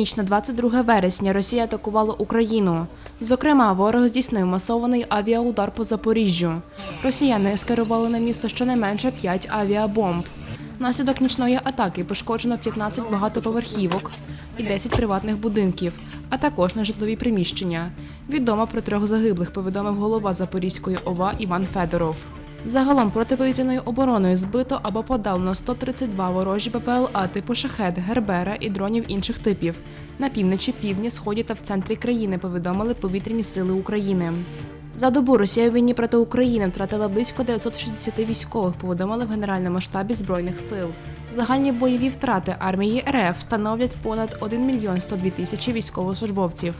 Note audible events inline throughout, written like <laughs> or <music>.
Ніч на 22 вересня Росія атакувала Україну. Зокрема, ворог здійснив масований авіаудар по Запоріжжю. Росіяни скерували на місто щонайменше 5 авіабомб. Внаслідок нічної атаки пошкоджено 15 багатоповерхівок і 10 приватних будинків, а також нежитлові приміщення. Відомо про трьох загиблих, повідомив голова Запорізької ОВА Іван Федоров. Загалом протиповітряною обороною збито або подалено 132 ворожі БПЛА типу шахет, гербера і дронів інших типів. На півночі, півдні, сході та в центрі країни повідомили повітряні сили України. За добу Росія у війні проти України втратила близько 960 військових, повідомили в Генеральному штабі Збройних сил. Загальні бойові втрати армії РФ становлять понад 1 мільйон 102 тисячі військовослужбовців.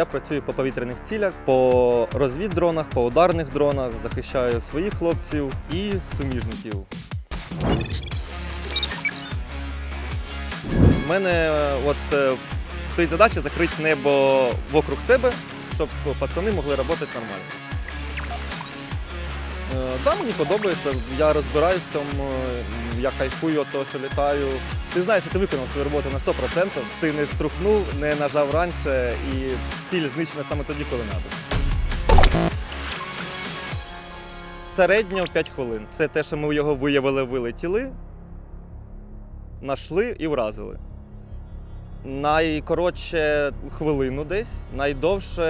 Я працюю по повітряних цілях, по розвіддронах, по ударних дронах, захищаю своїх хлопців і суміжників. У мене от, е, стоїть задача закрити небо вокруг себе, щоб пацани могли працювати нормально. Е, мені подобається, я розбираюсь в цьому, е, я кайфую від того, що літаю. Ти знаєш, що ти виконав свою роботу на 100%, ти не струхнув, не нажав раніше і ціль знищена саме тоді, коли треба. Середньо 5 хвилин. Це те, що ми його виявили, вилетіли, нашли і вразили. Найкоротше хвилину десь, найдовше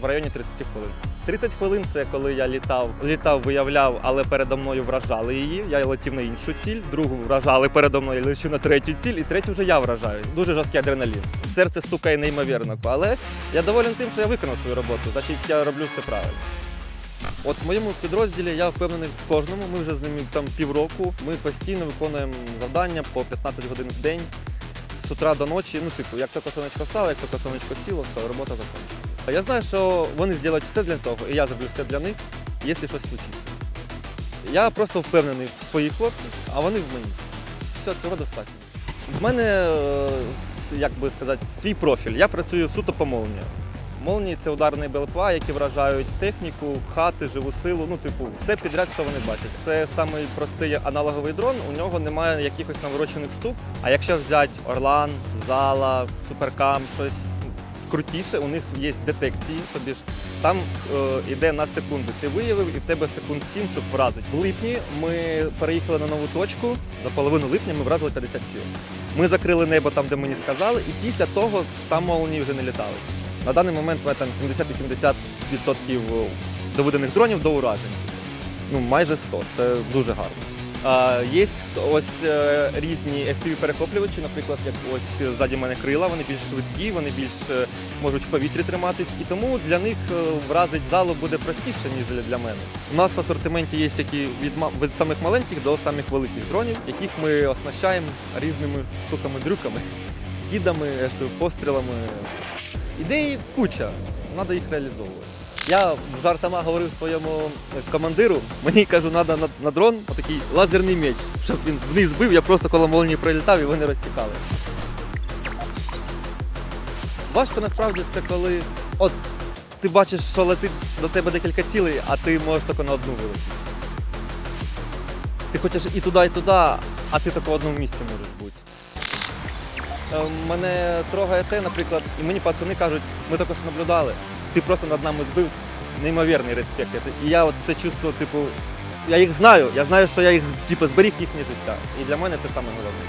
в районі 30 хвилин. 30 хвилин це коли я літав, літав, виявляв, але передо мною вражали її. Я летів на іншу ціль, другу вражали передо мною, я лечу на третю ціль, і третю вже я вражаю. Дуже жорсткий адреналін. Серце стукає неймовірно, але я доволен тим, що я виконав свою роботу, значить я роблю все правильно. От в моєму підрозділі я впевнений в кожному. Ми вже з ними там півроку. Ми постійно виконуємо завдання по 15 годин в день з утра до ночі. Ну, типу, як тільки сонечко стало, як тільки сонечко сіло, все, робота закінчена. Я знаю, що вони зроблять все для того, і я зроблю все для них, якщо щось случиться. Я просто впевнений в своїх хлопцях, а вони в мені. Все, цього достатньо. В мене, е, як би сказати, свій профіль. Я працюю суто по молнії. Молнії це ударні БЛПА, які вражають техніку, хати, живу силу, ну, типу, все підряд, що вони бачать. Це самий простий аналоговий дрон, у нього немає якихось наворочених штук. А якщо взяти Орлан, Зала, Суперкам, щось крутіше, у них є детекції, тобі ж там е, іде на секунди. Ти виявив і в тебе секунд 7, щоб вразити. В липні ми переїхали на нову точку. За половину липня ми вразили 50 ціль. Ми закрили небо там, де мені сказали, і після того там молнії вже не літали. На даний момент ми там 70-80% доведених дронів до уражень. Ну, майже 100, це дуже гарно. А, є ось е, різні FPV-перехоплювачі, наприклад, як ось ззаді мене крила, вони більш швидкі, вони більш е, можуть в повітрі триматись, і тому для них е, вразить залу буде простіше, ніж для мене. У нас в асортименті є такі від, від самих маленьких до самих великих дронів, яких ми оснащаємо різними штуками-дрюками, <laughs> скидами, пострілами. Ідей куча, треба їх реалізовувати. Я жартома говорив своєму командиру, мені кажу, треба на, на дрон отакий лазерний меч, щоб він вниз бив, я просто коло молнії прилітав і вони розсікалися. Важко насправді це коли от ти бачиш, що летить до тебе декілька цілей, а ти можеш тільки на одну вилетіти. Ти хочеш і туди, і туди, а ти тільки в одному місці можеш бути. Е, Мене трогає те, наприклад, і мені пацани кажуть, ми також наблюдали, ти просто над нами збив неймовірний респект. І я от це чувство, типу, я їх знаю, я знаю, що я їх типу, зберіг їхнє життя. І для мене це саме головне.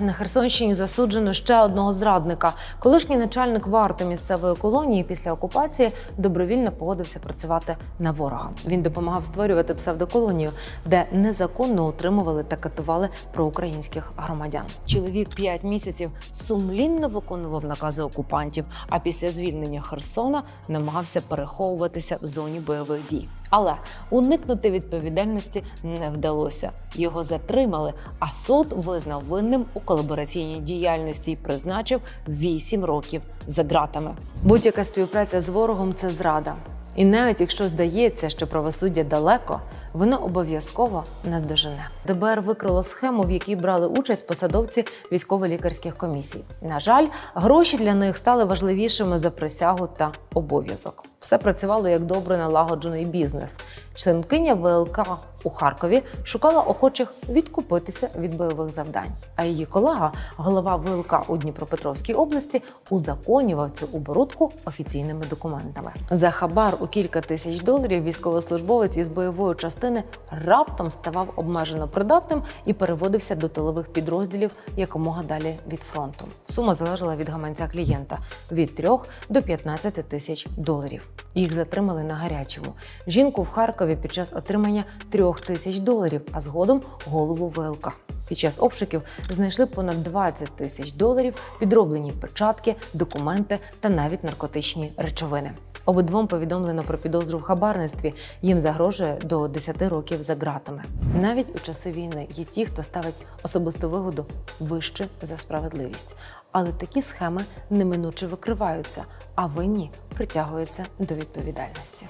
На Херсонщині засуджено ще одного зрадника. Колишній начальник варти місцевої колонії після окупації добровільно погодився працювати на ворога. Він допомагав створювати псевдоколонію, де незаконно утримували та катували проукраїнських громадян. Чоловік п'ять місяців сумлінно виконував накази окупантів, а після звільнення Херсона намагався переховуватися в зоні бойових дій. Але уникнути відповідальності не вдалося. Його затримали, а суд визнав винним у колабораційній діяльності і призначив 8 років за ґратами. Будь-яка співпраця з ворогом це зрада. І навіть якщо здається, що правосуддя далеко, вона обов'язково наздожене. ДБР викрило схему, в якій брали участь посадовці військово-лікарських комісій. На жаль, гроші для них стали важливішими за присягу та обов'язок. Все працювало як добре налагоджений бізнес. Членкиня ВЛК у Харкові шукала охочих відкупитися від бойових завдань. А її колега, голова ВЛК у Дніпропетровській області, узаконював цю оборудку офіційними документами. За хабар у кілька тисяч доларів військовослужбовець із бойової частини раптом ставав обмежено придатним і переводився до тилових підрозділів якомога далі від фронту. Сума залежала від гаманця клієнта від 3 до 15 тисяч доларів. Їх затримали на гарячому. Жінку в Харкові під час отримання 3 тисяч доларів, а згодом голову ВЛК. Під час обшуків знайшли понад 20 тисяч доларів, підроблені печатки, документи та навіть наркотичні речовини. Обидвом повідомлено про підозру в хабарництві. Їм загрожує до 10 років за ґратами. Навіть у часи війни є ті, хто ставить особисту вигоду вище за справедливість. Але такі схеми неминуче викриваються, а винні притягуються до відповідальності.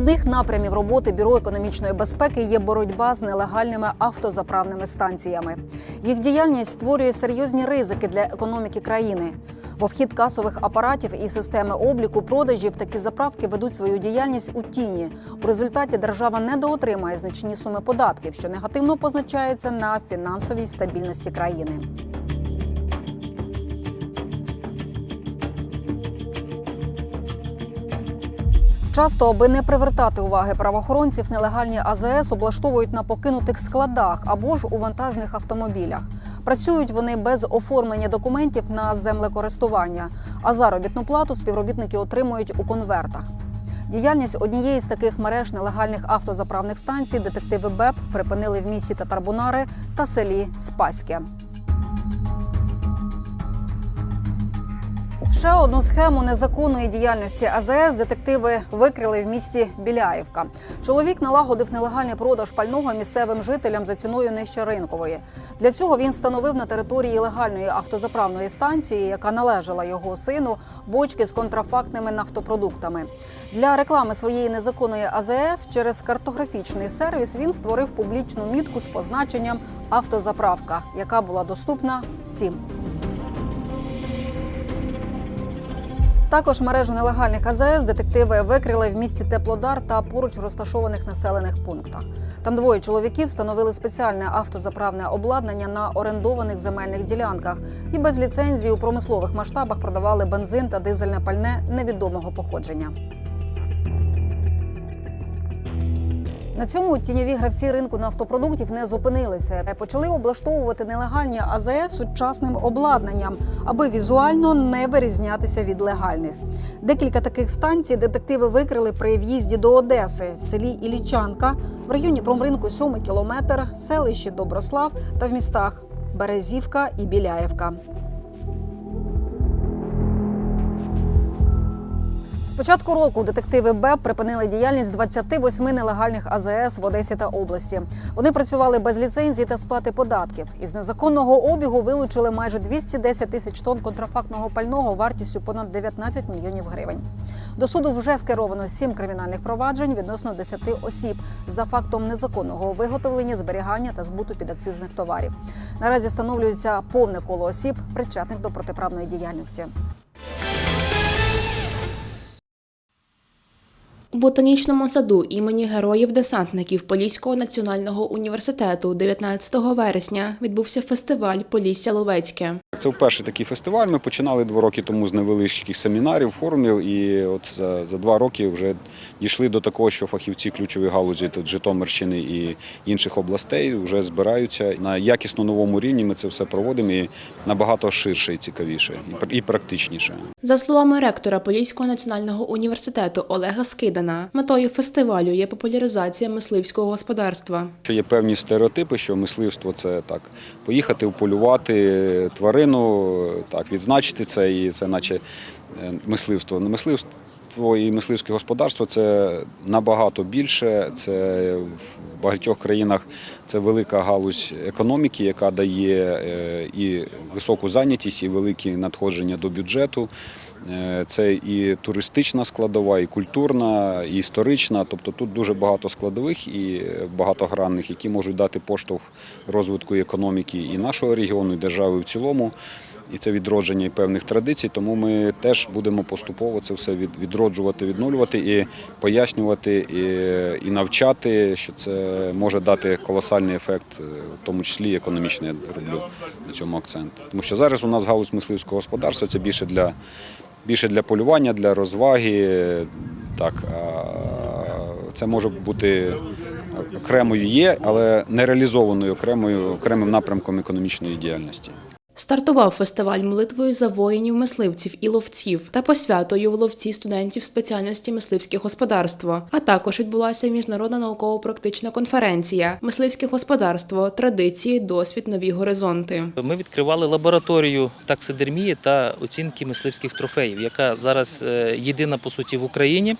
Провідних напрямів роботи Бюро економічної безпеки є боротьба з нелегальними автозаправними станціями. Їх діяльність створює серйозні ризики для економіки країни. В обхід касових апаратів і системи обліку продажів такі заправки ведуть свою діяльність у тіні. У результаті держава недоотримає значні суми податків, що негативно позначається на фінансовій стабільності країни. Часто, аби не привертати уваги правоохоронців, нелегальні АЗС облаштовують на покинутих складах або ж у вантажних автомобілях. Працюють вони без оформлення документів на землекористування, а заробітну плату співробітники отримують у конвертах. Діяльність однієї з таких мереж нелегальних автозаправних станцій детективи БЕП припинили в місті Татарбунари та селі Спаське. Ще одну схему незаконної діяльності АЗС детективи викрили в місті Біляївка. Чоловік налагодив нелегальний продаж пального місцевим жителям за ціною нижче ринкової. Для цього він встановив на території легальної автозаправної станції, яка належала його сину, бочки з контрафактними нафтопродуктами. Для реклами своєї незаконної АЗС через картографічний сервіс він створив публічну мітку з позначенням автозаправка, яка була доступна всім. Також мережу нелегальних АЗС детективи викрили в місті Теплодар та поруч розташованих населених пунктах. Там двоє чоловіків встановили спеціальне автозаправне обладнання на орендованих земельних ділянках і без ліцензії у промислових масштабах продавали бензин та дизельне пальне невідомого походження. На цьому тіньові гравці ринку нафтопродуктів не зупинилися. Почали облаштовувати нелегальні АЗС сучасним обладнанням, аби візуально не вирізнятися від легальних. Декілька таких станцій детективи викрили при в'їзді до Одеси в селі Ілічанка, в районі промринку 7 кілометр, селищі Доброслав та в містах Березівка і Біляєвка. Початку року детективи БЕП припинили діяльність 28 нелегальних АЗС в Одесі та області. Вони працювали без ліцензії та сплати податків. Із незаконного обігу вилучили майже 210 тисяч тонн контрафактного пального вартістю понад 19 мільйонів гривень. До суду вже скеровано сім кримінальних проваджень відносно 10 осіб за фактом незаконного виготовлення, зберігання та збуту підакцизних товарів. Наразі встановлюється повне коло осіб, причетних до протиправної діяльності. У ботанічному саду імені героїв-десантників Поліського національного університету 19 вересня відбувся фестиваль Полісся Ловецьке. Це вперше такий фестиваль. Ми починали два роки тому з невеличких семінарів, форумів, і от за, за два роки вже дійшли до такого, що фахівці ключової галузі тут Житомирщини і інших областей вже збираються на якісно новому рівні. Ми це все проводимо і набагато ширше і цікавіше, і практичніше. За словами ректора Поліського національного університету Олега Скидана, проведена. Метою фестивалю є популяризація мисливського господарства. Що є певні стереотипи, що мисливство це так поїхати вполювати тварину, так відзначити це, і це наче мисливство. мисливство. Не і мисливське господарство це набагато більше. Це в багатьох країнах це велика галузь економіки, яка дає е, і високу зайнятість, і великі надходження до бюджету. Е, Це і туристична складова, і культурна, і історична. Тобто тут дуже багато складових і багатогранних, які можуть дати поштовх розвитку економіки і нашого регіону, і держави в цілому. І це відродження і певних традицій. Тому ми теж будемо поступово це все відроджувати, відновлювати і пояснювати, і, і навчати, що це може дати колосальний ефект, е, в тому числі економічний. Я роблю на цьому акцент. Тому що зараз у нас галузь мисливського господарства це більше для більше для полювання, для розваги. Так, а це може бути окремою є, але не реалізованою окремою окремим напрямком економічної діяльності. Стартував фестиваль молитвою за воїнів, мисливців і ловців та посвятою в ловці студентів спеціальності мисливське господарство. А також відбулася міжнародна науково-практична конференція Мисливське господарство, традиції, досвід, нові горизонти. Ми відкривали лабораторію таксидермії та оцінки мисливських трофеїв, яка зараз е, єдина по суті в Україні.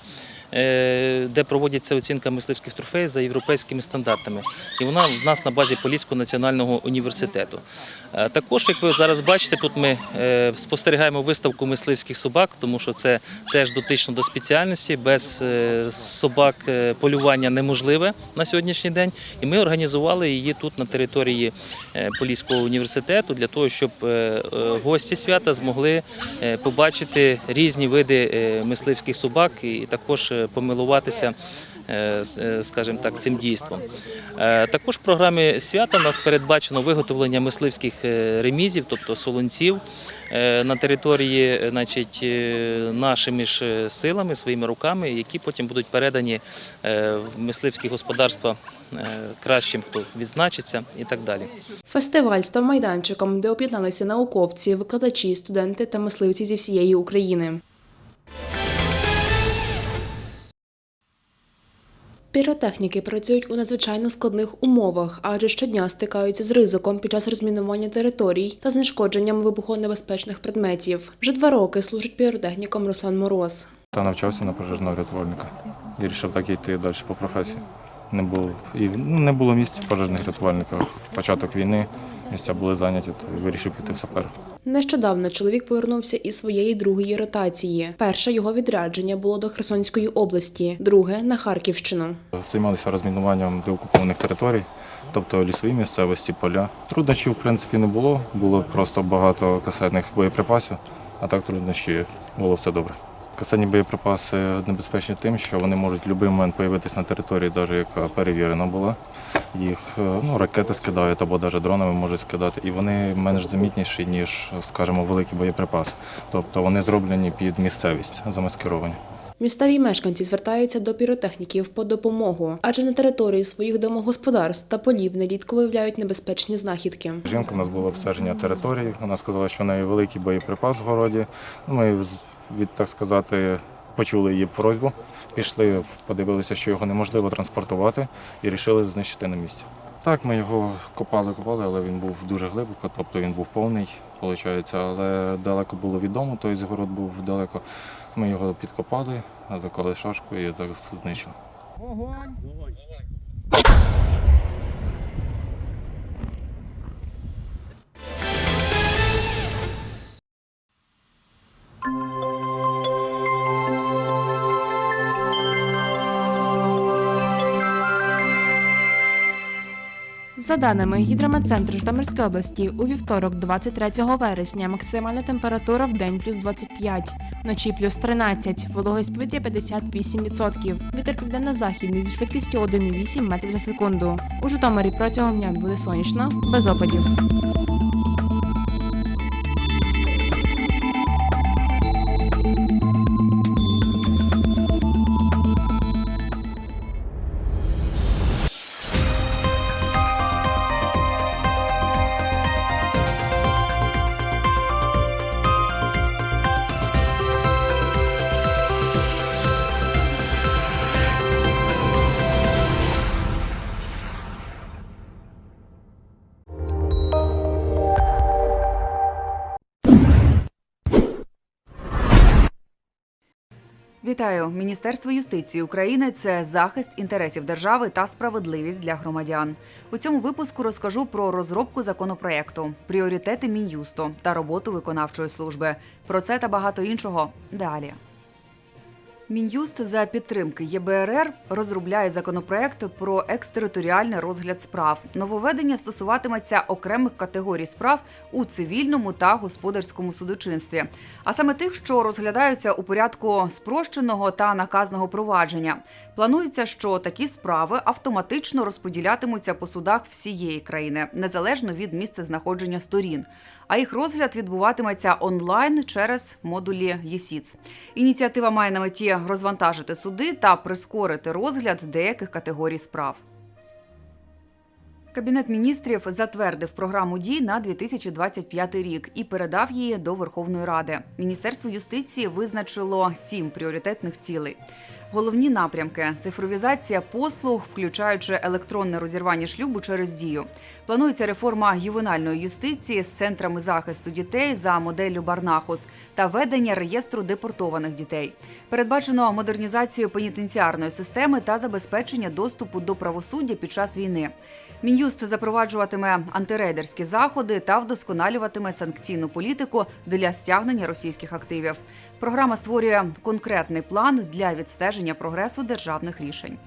Е, Де проводиться оцінка мисливських трофеїв за європейськими стандартами, і вона в нас на базі Поліського національного університету. Е, Також, як ви зараз бачите, тут ми е, спостерігаємо виставку мисливських собак, тому що це теж дотично до спеціальності. Без собак полювання неможливе на сьогоднішній день. І ми організували її тут на території Поліського університету для того, щоб гості свята змогли побачити різні види мисливських собак і також помилуватися. е, е, Скажімо так, цим дійством. Е, Також в програмі свята у нас передбачено виготовлення мисливських ремізів, тобто солонців на території значить, нашими ж силами, своїми руками, які потім будуть передані в мисливські господарства кращим, хто відзначиться і так далі. Фестиваль став майданчиком, де об'єдналися науковці, викладачі, студенти та мисливці зі всієї України. Піротехніки працюють у надзвичайно складних умовах, адже щодня стикаються з ризиком під час розмінування територій та знешкодженням вибухонебезпечних предметів. Вже два роки служить піротехніком Руслан Мороз. Та навчався на пожежного рятувальника. І вирішив так йти далі по професії. Не було, і, ну, не було місць пожежних рятувальників. Початок війни, місця були зайняті, то вирішив піти в сапер. Нещодавно чоловік повернувся із своєї другої ротації. Перше його відрядження було до Херсонської області, друге на Харківщину. Займалися розмінуванням деокупованих територій, тобто лісові місцевості, поля. Труднощів, в принципі, не було. Було просто багато касетних боєприпасів, а так труднощі було все добре. Касетні боєприпаси небезпечні тим, що вони можуть в будь-який момент з'явитися на території, навіть яка перевірена була. Їх е, ну, ракети скидають або навіть дронами можуть скидати, і вони менш замітніші, ніж, скажімо, великі боєприпаси. Тобто вони зроблені під місцевість, замаскировані. Місцеві мешканці звертаються до піротехніків по допомогу, адже на території своїх домогосподарств та полів нерідко виявляють небезпечні знахідки. Жінка у нас було обстеження території. Вона сказала, що в неї великий боєприпас в городі. Ну, Ми від так сказати почули її просьбу, пішли, подивилися, що його неможливо транспортувати, і вирішили знищити на місці. Так, ми його копали, копали, але він був дуже глибоко, тобто він був повний, виходить, але далеко було від дому, тобто город був далеко. Ми його підкопали, заколи шашку і так знищили. За даними гідрометцентру Житомирської області, у вівторок, 23 вересня, максимальна температура в день плюс 25, вночі плюс 13, вологість повітря 58%. Вітер південно-західний зі швидкістю 1,8 метрів за секунду. У Житомирі протягом дня буде сонячно, без опадів. Вітаю! Міністерство юстиції України це захист інтересів держави та справедливість для громадян. У цьому випуску розкажу про розробку законопроекту, пріоритети мін'юсту та роботу виконавчої служби. Про це та багато іншого далі. Мін'юст за підтримки ЄБРР розробляє законопроект про екстериторіальний розгляд справ. Нововведення стосуватиметься окремих категорій справ у цивільному та господарському судочинстві, а саме тих, що розглядаються у порядку спрощеного та наказного провадження. Планується, що такі справи автоматично розподілятимуться по судах всієї країни, незалежно від місця знаходження сторін. А їх розгляд відбуватиметься онлайн через модулі ЄСІЦ. Ініціатива має на меті розвантажити суди та прискорити розгляд деяких категорій справ. Кабінет міністрів затвердив програму дій на 2025 рік і передав її до Верховної Ради. Міністерство юстиції визначило сім пріоритетних цілей. Головні напрямки цифровізація послуг, включаючи електронне розірвання шлюбу через дію. Планується реформа ювенальної юстиції з центрами захисту дітей за моделлю Барнахус та ведення реєстру депортованих дітей. Передбачено модернізацію пенітенціарної системи та забезпечення доступу до правосуддя під час війни. Мін'юст запроваджуватиме антирейдерські заходи та вдосконалюватиме санкційну політику для стягнення російських активів. Програма створює конкретний план для відстеження прогресу державних рішень.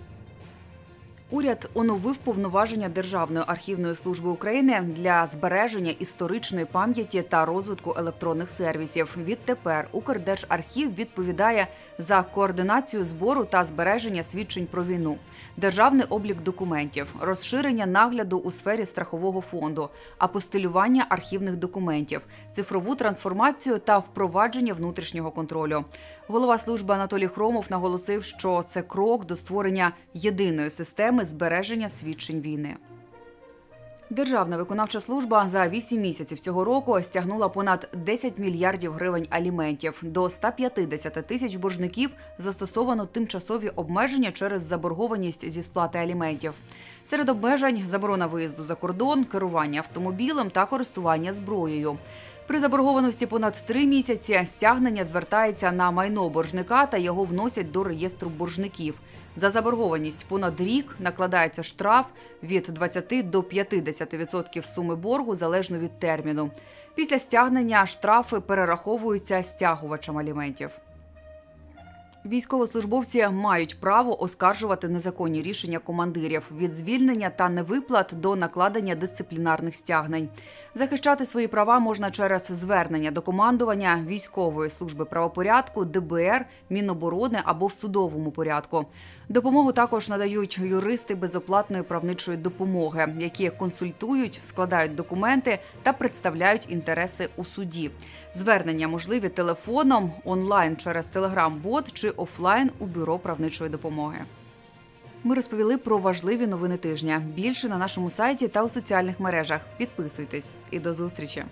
Уряд оновив повноваження Державної архівної служби України для збереження історичної пам'яті та розвитку електронних сервісів. Відтепер Укрдержархів відповідає за координацію збору та збереження свідчень про війну, державний облік документів, розширення нагляду у сфері страхового фонду, апостилювання архівних документів, цифрову трансформацію та впровадження внутрішнього контролю. Голова служби Анатолій Хромов наголосив, що це крок до створення єдиної системи збереження свідчень війни. Державна виконавча служба за 8 місяців цього року стягнула понад 10 мільярдів гривень аліментів. До 150 тисяч боржників застосовано тимчасові обмеження через заборгованість зі сплати аліментів. Серед обмежень заборона виїзду за кордон, керування автомобілем та користування зброєю. При заборгованості понад три місяці стягнення звертається на майно боржника та його вносять до реєстру боржників. За заборгованість понад рік накладається штраф від 20 до 50% суми боргу залежно від терміну. Після стягнення штрафи перераховуються стягувачам аліментів. Військовослужбовці мають право оскаржувати незаконні рішення командирів від звільнення та невиплат до накладення дисциплінарних стягнень. Захищати свої права можна через звернення до командування військової служби правопорядку, ДБР, Міноборони або в судовому порядку. Допомогу також надають юристи безоплатної правничої допомоги, які консультують, складають документи та представляють інтереси у суді. Звернення можливі телефоном, онлайн через телеграм-бот чи офлайн у бюро правничої допомоги. Ми розповіли про важливі новини тижня. Більше на нашому сайті та у соціальних мережах. Підписуйтесь і до зустрічі.